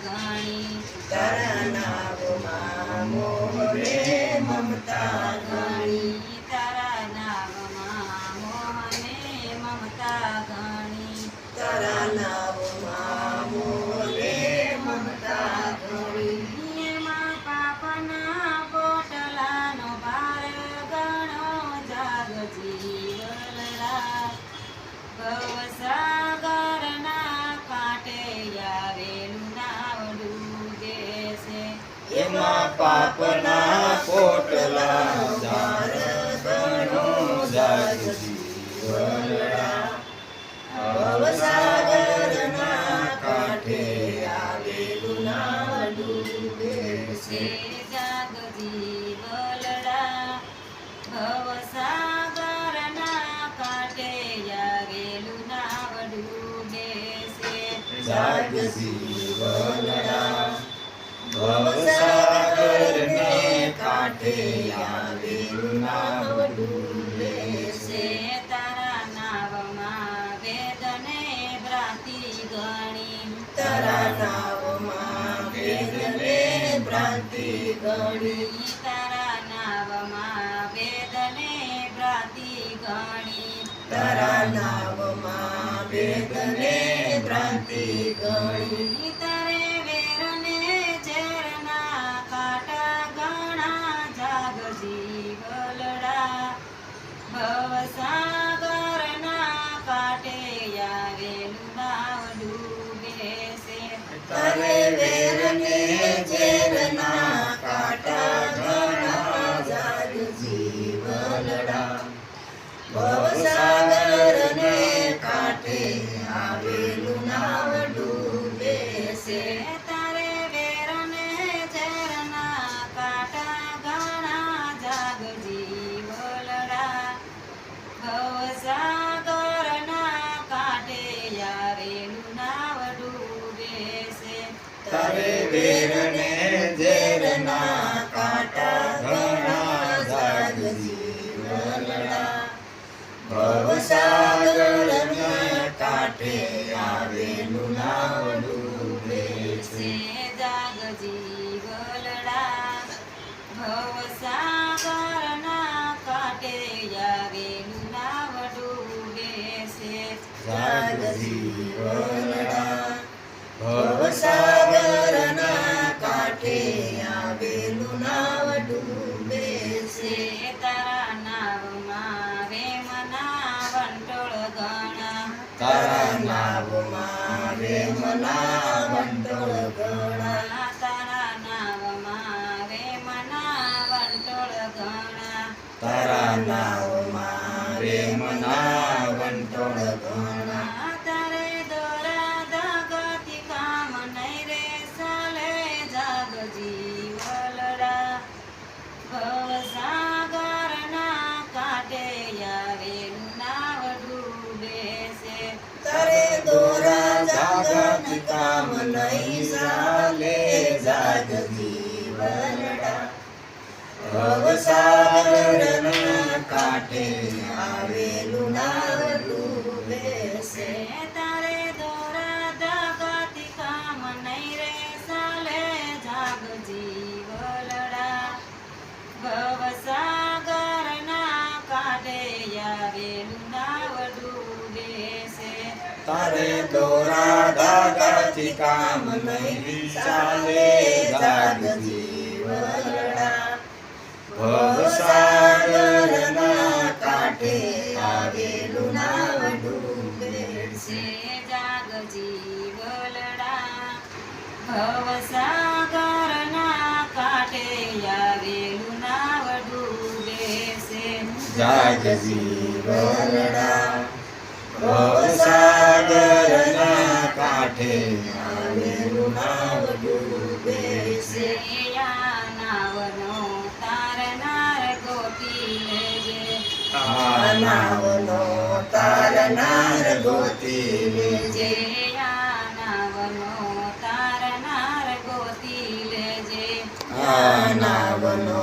મમતા ગણી તારા નામમાં મમતા ગણી તારા નામમાં મોહને મમતા ઘણી તારા નામમાં મમતા ગણી એમાં પાપના પોટલાનો ભાર ગણો જાગ જીવલડા ભવસાગરના પાપના પોટલા જાગજી વલડા. ભવસાગરના કાંઠે આવેલું નામ ડૂબે છે છે જાગ જીવલડા ભવસાગરના કાંઠે આવેલું નાવ ડૂબે છે જાગજી વલડા. ભવસાગરને નાવમાં ગણી તારા નામમાં વેદને ભ્રાંતિ ગણી તારા નાવમાં વેદને ભ્રાંતિ ગણી તારા sa તારે વેરને ઝેરના કાંટા ઘણા જાગ જીવલડા ભવસાગરને કાંઠે આવેલું છે છે. જાગ જીવલડા ભવસાગરના કાંઠે આવેલું નાવડું છે. જાગ જીવલડા ભવસાગરના કાંઠે આવેલું તારા નાવમાં વેમના વંટોળ ગણા ગણા તારા નાવમાં વેમના વંટોળ ગણા નાવમાં જાગત કામ નહીં ચાલે જાગ જીવનડા ભવસાગરના કાંઠે આવેલું નાવ ડૂબે છે તારે દોરા ધગતી કામ નહીં રે સાલે જાગ જીવલડા ભવસાગરના કાંઠે આવેલું નાવ ડૂબે છે તારે દોરા ધાગાથી કામ નહીં ચાલે જાગ જીવનડા ભવસાગરના કાંઠે આવેલું નાવ ડૂબે છે છે જાગ જીવલડા ભવસાગરના કાંઠે આવેલું નાવ ડૂબે છે જાગ કાંઠે આવેલું નાવ ડૂબે છે નાવનો તારનાર ગોતી લેજે. આ નાવનો તારનાર ગોતી લેજે. નાવનો તારનાર ગોતી લેજે. આ નાવનો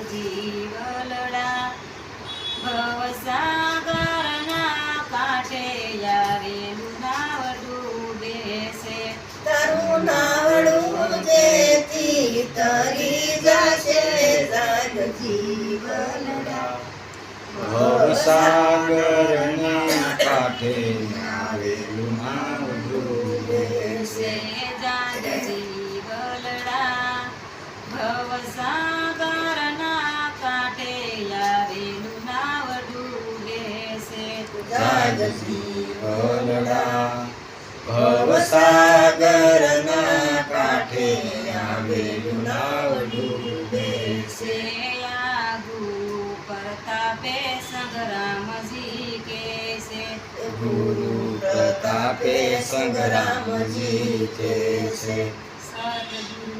જીવલડા ભવસાગરના કાંઠે આવેલું નાવડું બેસે તારું નાવડું જેથી તરી જશે જાગ જીવનડા ભવસાગરના કાંઠે આવેલું નાવ ડૂબે છે જીવલડા ભવસાગરના જાગ જીવનડા ભવસાગરના કાંઠે આવેલું નાવ ડૂબે છે આગુ પ્રતાપે સંગ્રામજી કે છે ગુરુ પ્રતાપે સંગ્રામજી કે છે સદગુરુ